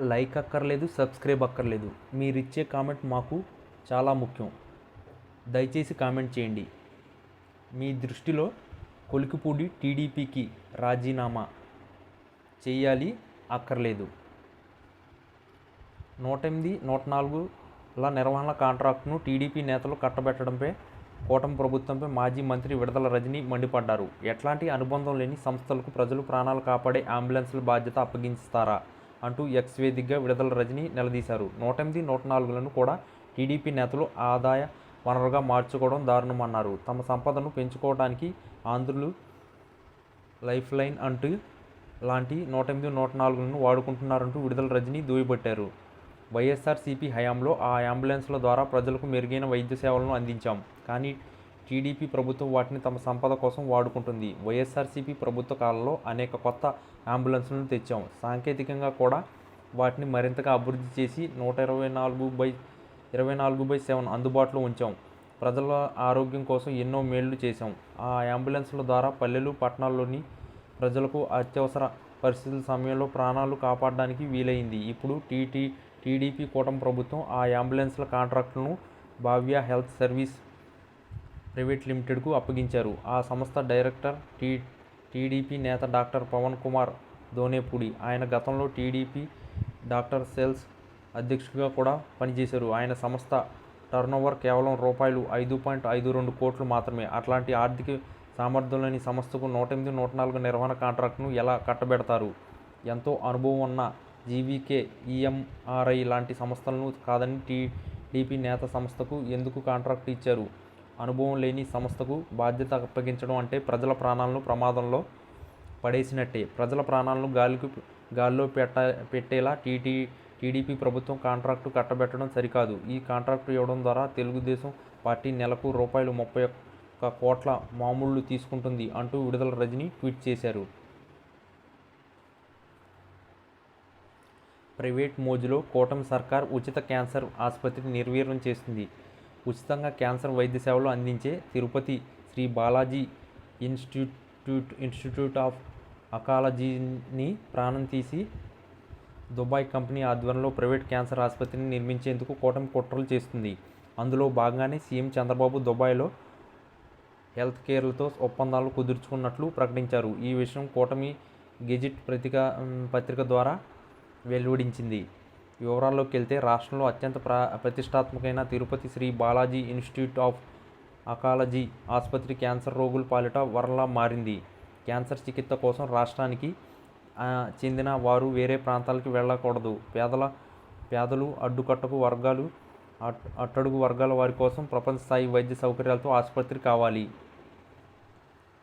Like అక్కర్లేదు subscribe అక్కర్లేదు. మీరు ఇచ్చే కామెంట్ మాకు చాలా ముఖ్యం. దయచేసి కామెంట్ చేయండి. మీ దృష్టిలో కొలికిపూడి టీడీపీకి రాజీనామా చేయాలి అక్కర్లేదు. నూట ఎనిమిది నూట నాలుగుల నిర్వహణ కాంట్రాక్ట్ను టీడీపీ నేతలు కట్టబెట్టడంపై కూటమి ప్రభుత్వంపై మాజీ మంత్రి విడదల రజని మండిపడ్డారు. ఎట్లాంటి అనుబంధం లేని సంస్థలకు ప్రజలు ప్రాణాలు కాపాడే అంబులెన్స్ల బాధ్యత అప్పగించుతారా? అంటూ ఎక్స్ వేదికగా విడుదల రజని నిలదీశారు. నూట ఎనిమిది నూట నాలుగులను కూడా టీడీపీ నేతలు ఆదాయ వనరుగా మార్చుకోవడం దారుణమన్నారు. తమ సంపదను పెంచుకోవడానికి ఆంధ్రులు లైఫ్ లైన్ అంటూ లాంటి నూట ఎనిమిది నూట నాలుగులను వాడుకుంటున్నారంటూ విడుదల రజని దూయబట్టారు వైఎస్ఆర్సీపీ హయాంలో ఆ అంబులెన్స్ల ద్వారా ప్రజలకు మెరుగైన వైద్య సేవలను అందించాం. కానీ టీడీపీ ప్రభుత్వం వాటిని తమ సంపద కోసం వాడుకుంటుంది. వైఎస్ఆర్సీపీ ప్రభుత్వ కాలంలో అనేక కొత్త అంబులెన్స్లను తెచ్చాం. సాంకేతికంగా కూడా వాటిని మరింతగా అభివృద్ధి చేసి నూట ఇరవై నాలుగు బై ఇరవై నాలుగు బై సెవెన్ అందుబాటులో ఉంచాం. ప్రజల ఆరోగ్యం కోసం ఎన్నో మేళ్ళు చేశాం. ఆ అంబులెన్స్ల ద్వారా పల్లెలు పట్టణాల్లోని ప్రజలకు అత్యవసర పరిస్థితుల సమయంలో ప్రాణాలు కాపాడడానికి వీలైంది. ఇప్పుడు టీటీ టీడీపీ కూటమి ప్రభుత్వం ఆ అంబులెన్స్ల కాంట్రాక్టులను భావ్య హెల్త్ సర్వీస్ ప్రైవేట్ లిమిటెడ్కు అప్పగించారు. ఆ సంస్థ డైరెక్టర్ టీ టీడీపీ నేత డాక్టర్ పవన్ కుమార్ దోనేపూడి ఆయన గతంలో టీడీపీ డాక్టర్ సేల్స్ అధ్యక్షుడిగా కూడా పనిచేశారు. ఆయన సంస్థ టర్నోవర్ కేవలం రూపాయలు ఐదు పాయింట్ ఐదు రెండు కోట్లు మాత్రమే. అట్లాంటి ఆర్థిక సామర్థ్యం లేని సంస్థకు నూట ఎనిమిది నూట నాలుగు నిర్వహణ కాంట్రాక్ట్ను ఎలా కట్టబెడతారు? ఎంతో అనుభవం ఉన్న జీవీకే ఈఎంఆర్ఐ లాంటి సంస్థలను కాదని టీడీపీ నేత సంస్థకు ఎందుకు కాంట్రాక్ట్ ఇచ్చారు? అనుభవం లేని సంస్థకు బాధ్యత అప్పగించడం అంటే ప్రజల ప్రాణాలను ప్రమాదంలో పడేసినట్టే. ప్రజల ప్రాణాలను గాలికి గాల్లో పెట్ట పెట్టేలా టీటీ టీడీపీ ప్రభుత్వం కాంట్రాక్టు కట్టబెట్టడం సరికాదు. ఈ కాంట్రాక్టు ఇవ్వడం ద్వారా తెలుగుదేశం పార్టీ నెలకు రూపాయలు ముప్పై ఒక్క కోట్ల మామూళ్ళు తీసుకుంటుంది అంటూ విడుదల రజని ట్వీట్ చేశారు. ప్రైవేట్ మోజులో కూటమి సర్కార్ ఉచిత క్యాన్సర్ ఆసుపత్రి నిర్వీర్యం చేస్తుంది. ఉచితంగా క్యాన్సర్ వైద్య సేవలు అందించే Tirupati Sri Balaji institute institute of అకాలజీని ప్రాణం తీసి దుబాయ్ కంపెనీ ఆధ్వర్యంలో ప్రైవేట్ క్యాన్సర్ ఆసుపత్రిని నిర్మించేందుకు కూటమి కుట్రలు చేస్తుంది. అందులో భాగంగానే సీఎం చంద్రబాబు దుబాయ్లో హెల్త్ కేర్లతో ఒప్పందాలు కుదుర్చుకున్నట్లు ప్రకటించారు. ఈ విషయం కూటమి గెజిట్ పత్రిక పత్రిక ద్వారా వెలువడించింది. వివరాల్లోకి వెళ్తే రాష్ట్రంలో అత్యంత ప్ర ప్రతిష్టాత్మకమైన Tirupati Sri Balaji institute of oncology ఆసుపత్రి క్యాన్సర్ రోగుల పాలిట వరలా మారింది. క్యాన్సర్ చికిత్స కోసం రాష్ట్రానికి చెందిన వారు వేరే ప్రాంతాలకు వెళ్ళకూడదు. పేదల పేదలు అడ్డుకట్టకు వర్గాలు అట్టడుగు వర్గాల వారి కోసం ప్రపంచ స్థాయి వైద్య సౌకర్యాలతో ఆసుపత్రి కావాలి.